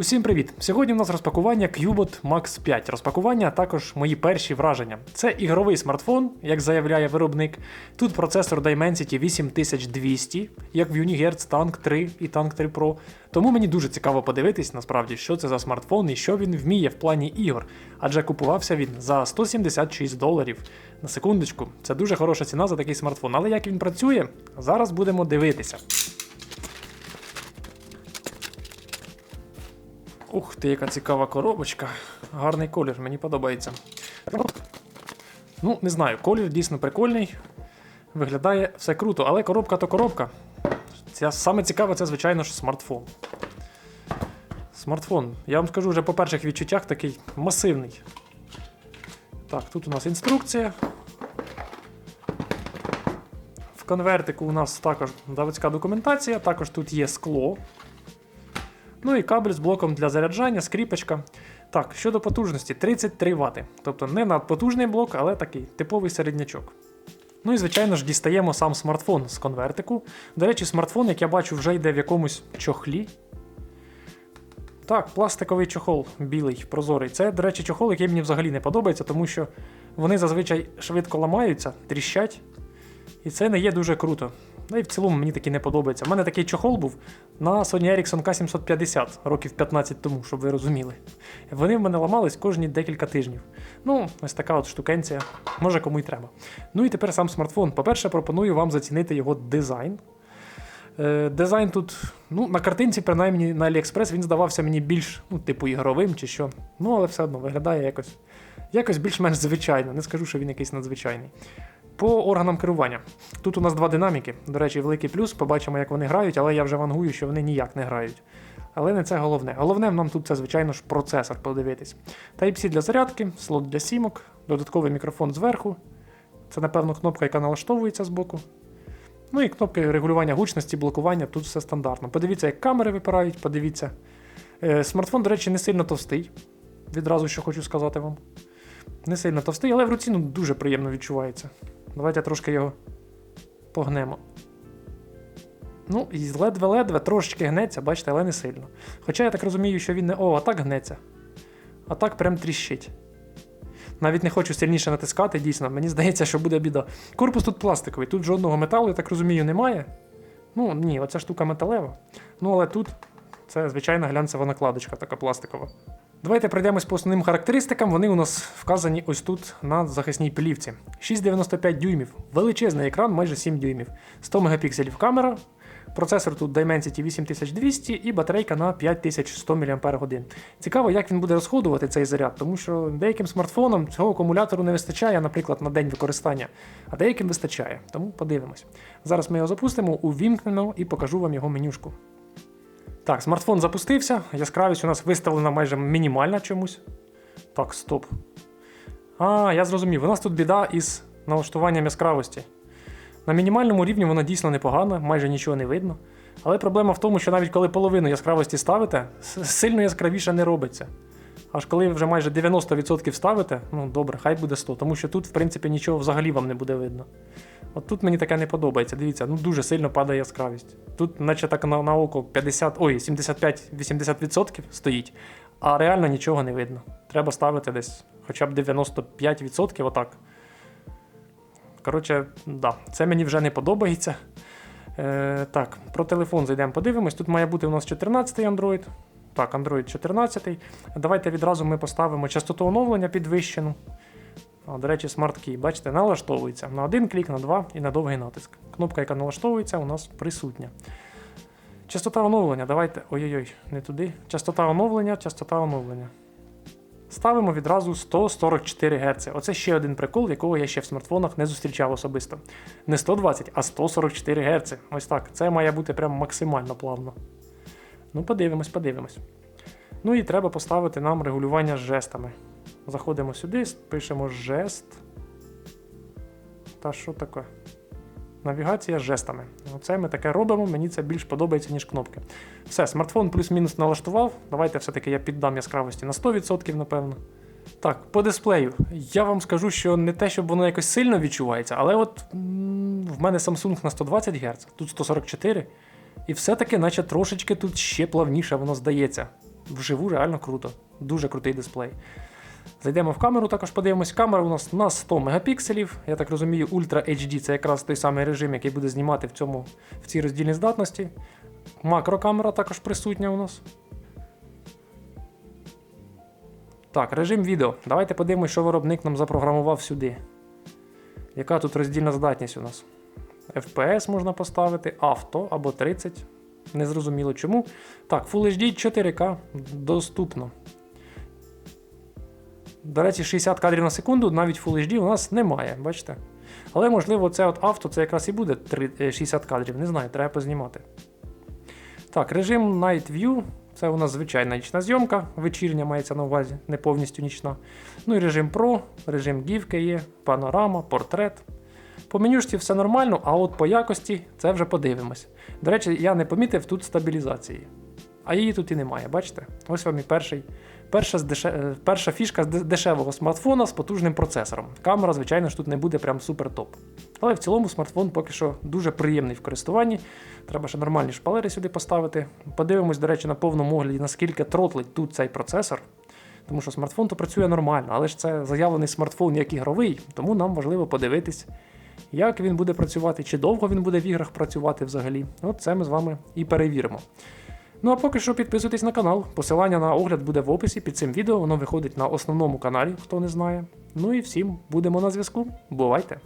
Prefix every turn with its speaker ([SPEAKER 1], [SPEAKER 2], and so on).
[SPEAKER 1] Усім привіт! Сьогодні у нас розпакування Cubot Max 5. Розпакування, а також мої перші враження. Це ігровий смартфон, як заявляє виробник. Тут процесор Dimensity 8200, як в Unihertz Tank 3 і Tank 3 Pro. Тому мені дуже цікаво подивитись, насправді, що це за смартфон і що він вміє в плані ігор. Адже купувався він за 176 доларів. На секундочку, це дуже хороша ціна за такий смартфон. Але як він працює, зараз будемо дивитися. Ух ти, яка цікава коробочка. Гарний колір, мені подобається. Ну, не знаю, колір дійсно прикольний. Виглядає все круто, але коробка то коробка. Це саме цікаве, це, звичайно ж, смартфон. Смартфон. Я вам скажу вже по перших відчуттях такий масивний. Так, тут у нас інструкція. В конвертику у нас також заводська документація, також тут є скло. Ну і кабель з блоком для заряджання, скріпочка. Так, щодо потужності, 33 Вт. Тобто не надпотужний блок, але такий типовий середнячок. Ну і звичайно ж дістаємо сам смартфон з конвертику. До речі, смартфон, як я бачу, вже йде в якомусь чохлі. Так, пластиковий чохол білий, прозорий. Це, до речі, чохол, який мені взагалі не подобається, тому що вони зазвичай швидко ламаються, тріщать. І це не є дуже круто. Ну і в цілому мені такі не подобається. У мене такий чохол був на Sony Ericsson K750 років 15 тому, щоб ви розуміли. Вони в мене ламались кожні декілька тижнів. Ну, ось така от штукенція, може кому й треба. Ну і тепер сам смартфон. По-перше, пропоную вам зацінити його дизайн. Е, Дизайн тут, ну, на картинці, принаймні на AliExpress, він здавався мені більш, ну, типу, ігровим чи що. Ну, але все одно виглядає якось, якось більш-менш звичайно. Не скажу, що він якийсь надзвичайний. По органам керування. Тут у нас два динаміки. До речі, великий плюс. Побачимо, як вони грають, але я вже вангую, що вони ніяк не грають. Але не це головне. Головне нам тут це, звичайно ж, процесор подивитись. Type-C для зарядки, слот для сімок, додатковий мікрофон зверху. Це, напевно, кнопка, яка налаштовується збоку. Ну і кнопки регулювання гучності, блокування, тут все стандартно. Подивіться, як камери випирають, подивіться. Е, смартфон, до речі, не сильно товстий. Відразу що хочу сказати вам. Не сильно товстий, але в руці ну, дуже приємно відчувається. Давайте трошки його погнемо. Ну, і ледве-ледве трошечки гнеться, бачите, але не сильно. Хоча я так розумію, що він не. О, а так гнеться. А так прям тріщить. Навіть не хочу сильніше натискати, дійсно, мені здається, що буде біда. Корпус тут пластиковий, тут жодного металу, я так розумію, немає. Ну, ні, оця штука металева. Ну, але тут це звичайна глянцева накладочка, така пластикова. Давайте пройдемось по основним характеристикам. Вони у нас вказані ось тут на захисній плівці. 6,95 дюймів, величезний екран, майже 7 дюймів, 100 мегапікселів камера. Процесор тут Dimensity 8200 і батарейка на 5100 мАч. Цікаво, як він буде розходувати цей заряд, тому що деяким смартфонам цього акумулятору не вистачає, наприклад, на день використання, а деяким вистачає. Тому подивимось. Зараз ми його запустимо, увімкнемо і покажу вам його менюшку. Так, смартфон запустився, яскравість у нас виставлена майже мінімальна чомусь. Так, стоп. А, я зрозумів, у нас тут біда із налаштуванням яскравості. На мінімальному рівні вона дійсно непогана, майже нічого не видно. Але проблема в тому, що навіть коли половину яскравості ставите, сильно яскравіше не робиться. Аж коли вже майже 90% ставите, ну добре, хай буде 100, тому що тут, в принципі, нічого взагалі вам не буде видно. От тут мені таке не подобається. Дивіться, ну дуже сильно падає яскравість. Тут, наче так на, на око 50, ой, 75-80% стоїть, а реально нічого не видно. Треба ставити десь хоча б 95%, отак. Коротше, да, це мені вже не подобається. Е, так, про телефон зайдемо, подивимось. Тут має бути у нас 14-й Android. Так, Android 14. Давайте відразу ми поставимо частоту оновлення підвищену. До речі, Key, бачите, налаштовується на один клік, на два і на довгий натиск. Кнопка, яка налаштовується, у нас присутня. Частота оновлення, давайте. Ой-ой-ой, не туди. Частота оновлення, частота оновлення. Ставимо відразу 144 Гц. Оце ще один прикол, якого я ще в смартфонах не зустрічав особисто. Не 120, а 144 Гц. Ось так. Це має бути прям максимально плавно. Ну, подивимось, подивимось. Ну і треба поставити нам регулювання з жестами. Заходимо сюди, пишемо жест. Та що таке? Навігація з жестами. Оце ми таке робимо, мені це більш подобається, ніж кнопки. Все, смартфон плюс-мінус налаштував. Давайте все-таки я піддам яскравості на 100%, напевно. Так, по дисплею. Я вам скажу, що не те, щоб воно якось сильно відчувається, але от м, в мене Samsung на 120 Гц, тут 144. І все-таки, наче трошечки тут ще плавніше воно здається. вживу реально круто. Дуже крутий дисплей. Зайдемо в камеру, також подивимось. Камера у нас на 100 мегапікселів. Я так розумію, Ultra HD це якраз той самий режим, який буде знімати в, цьому, в цій роздільній здатності. Макрокамера також присутня у нас. Так, режим відео. Давайте подивимось, що виробник нам запрограмував сюди. Яка тут роздільна здатність у нас? FPS можна поставити, авто або 30. Незрозуміло чому. Так, Full HD 4К доступно. До речі, 60 кадрів на секунду, навіть Full HD у нас немає, бачите? Але можливо, це от авто це якраз і буде е, 60 кадрів. Не знаю, треба познімати. Так, режим Night View. Це у нас звичайна нічна зйомка, вечірня мається на увазі, не повністю нічна. Ну і режим Pro, режим гівки є, панорама, портрет. По менюшці все нормально, а от по якості це вже подивимось. До речі, я не помітив тут стабілізації. А її тут і немає, бачите? Ось вам і перший, перша, з деше... е, перша фішка з дешевого смартфона з потужним процесором. Камера, звичайно ж, тут не буде прям супер топ. Але в цілому смартфон поки що дуже приємний в користуванні. Треба ще нормальні шпалери сюди поставити. Подивимось, до речі, на повному огляді, наскільки тротлить тут цей процесор. Тому що смартфон то працює нормально, але ж це заявлений смартфон як ігровий, тому нам важливо подивитись, як він буде працювати, чи довго він буде в іграх працювати взагалі. От це ми з вами і перевіримо. Ну а поки що підписуйтесь на канал. Посилання на огляд буде в описі під цим відео. Воно виходить на основному каналі, хто не знає. Ну і всім будемо на зв'язку. Бувайте!